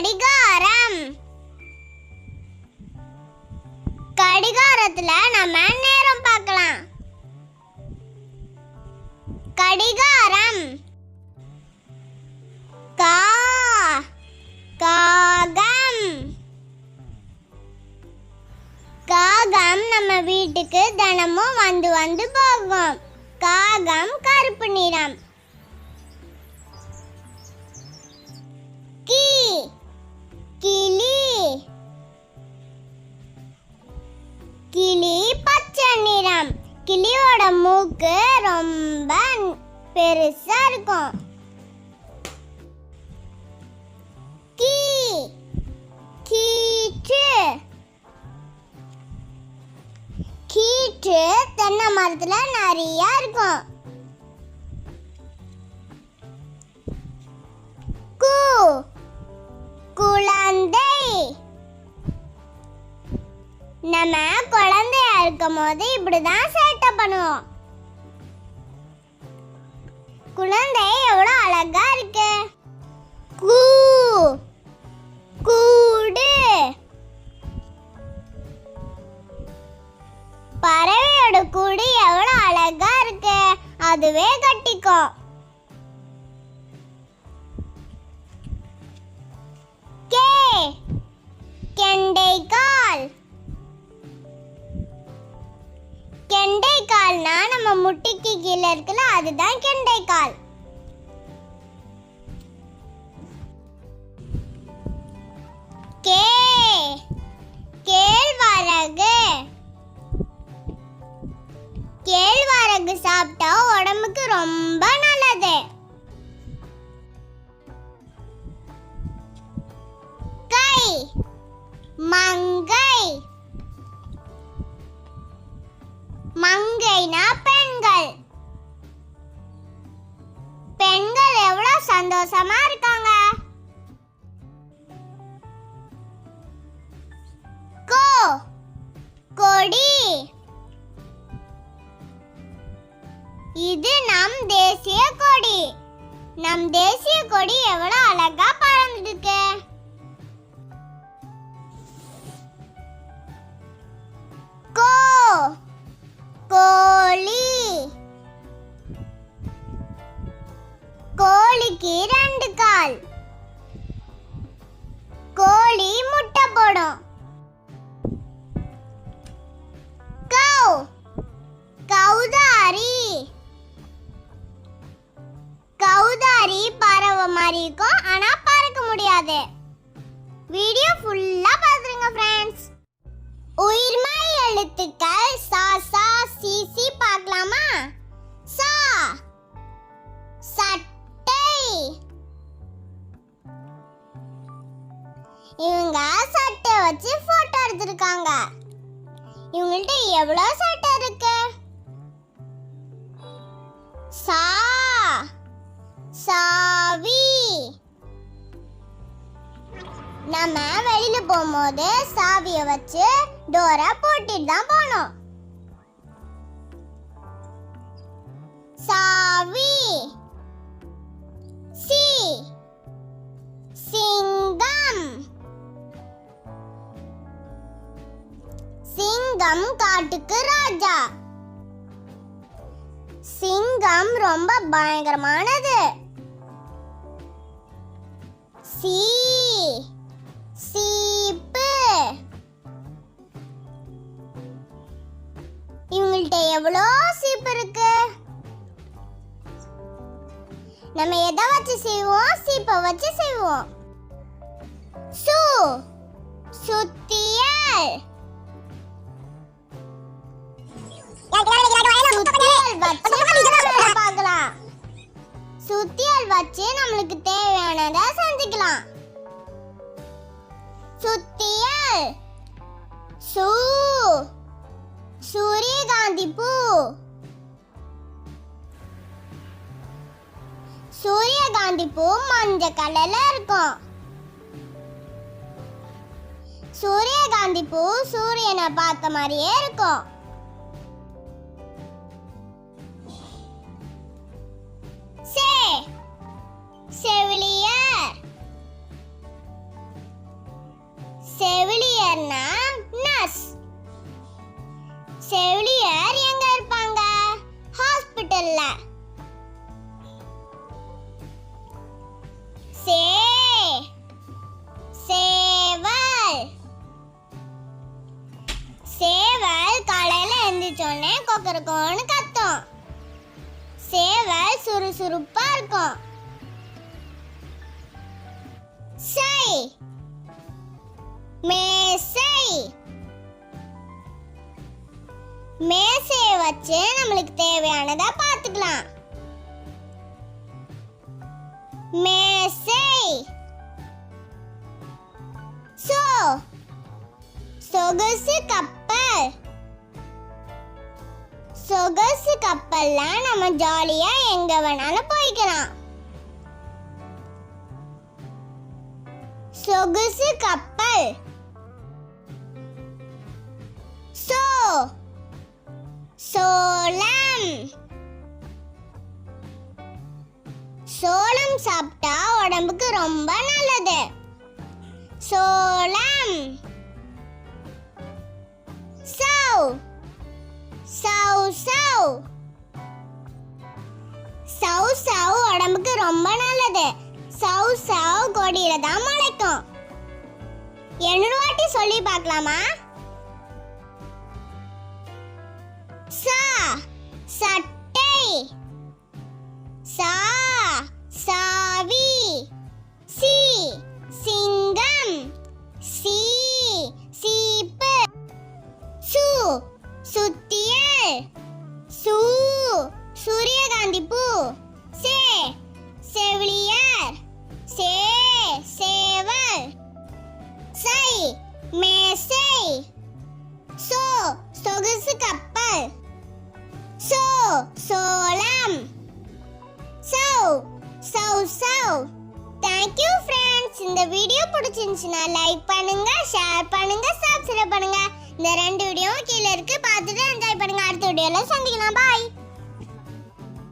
கடிகாரம். கடிகாரத்துல நம்ம நேரம் பார்க்கலாம். கடிகாரம். கா காகம். காகம் நம்ம வீட்டுக்கு தினமும் வந்து வந்து போகும். காகம் கருப்பு நிறம். பெருசா இருக்கும். கீ கீற்று. கீற்று தென்னை மரத்துல நிறைய இருக்கும். கூ குழந்தை. நம்ம குழந்தையா இருக்கும் போது இப்படிதான் சேட்டை பண்ணுவோம். குழந்தை எவ்வளோ அழகா இருக்கு. கூ கூடு. பறவையோட கூடு எவ்வளோ அழகா இருக்கு. அதுவே கட்டிக்கும் கே கெண்டைக்கா கெண்டைக்கால்னா நம்ம முட்டிக்கு கீழே இருக்குல்ல அதுதான் கெண்டைக்கால். கே கேழ்வரகு. கேழ்வரகு சாப்பிட்டா உடம்புக்கு சந்தோஷமா இருக்காங்க. கோ கொடி. இது நம் தேசிய கொடி. நம் தேசிய கொடி எவ்வளவு அழகா பறந்துருக்கு. கோ கோ கூடாது வீடியோ ஃபுல்லா பாத்துருங்க ஃப்ரெண்ட்ஸ் உயிர்மை எழுத்துக்கள் சா சா சி சி பார்க்கலாமா? சா. சட்டை. இவங்க சட்டை வச்சு போட்டோ எடுத்திருக்காங்க. இவங்கள்ட்ட எவ்வளவு சட்டை இருக்கு? சா. சா. நம்ம வெளியில போகும்போது சாவியை வச்சு டோரை போட்டுட்டு தான் போனோம் சாவி. சி. சிங்கம். சிங்கம் காட்டுக்கு ராஜா. சிங்கம் ரொம்ப பயங்கரமானது. சி. சீப்பு. இவங்கள்ட்ட எவ்வளோ சீப்பு இருக்கு? நம்ம எதை வச்சு செய்வோம்? சீப்பை வச்சு செய்வோம். சு. சுத்தியல். சுத்தியல் வச்சு பார்க்கலாம். வச்சு நம்மளுக்கு தேவையானதை செஞ்சுக்கலாம். சுத்தியல். சூ. சூரியகாந்தி பூ. சூரியகாந்தி பூ மஞ்சள் கலர்ல இருக்கும். சூரியகாந்தி பூ சூரியனை பார்த்த மாதிரியே இருக்கும். எந்திரிச்சோடனே கொக்கரக்கோன்னு கத்தும். சேவல் சுறுசுறுப்பா இருக்கும். சை மேசை. மேசையை வச்சு நம்மளுக்கு தேவையானதை பார்த்துக்கலாம். மேசை. சோ சொகுசு கப்பல் சொகசு கப்பல்ல நம்ம ஜாலியா எங்க வேணாலும் போய்க்கலாம். சொகுசு கப்பல். சோ சோளம். சோளம் சாப்பிட்டா உடம்புக்கு ரொம்ப நல்லது. சோளம். சோ சௌ சவ் சவு சவ் உடம்புக்கு ரொம்ப நல்லது. சவு சவ் கொடியில தான் முளைக்கும். என்னோட வாட்டி சொல்லி பார்க்கலாமா? சா சட்டை. சா ஃப்ரெண்ட்ஸ் இந்த வீடியோ பிடிச்சிருந்துச்சுன்னா லைக் பண்ணுங்க ஷேர் பண்ணுங்க சப்ஸ்கிரைப் பண்ணுங்க. இந்த ரெண்டு வீடியோவும் கீழே இருக்கு. பார்த்துட்டு என்ஜாய் பண்ணுங்க. அடுத்த வீடியோல சந்திக்கலாம். பாய்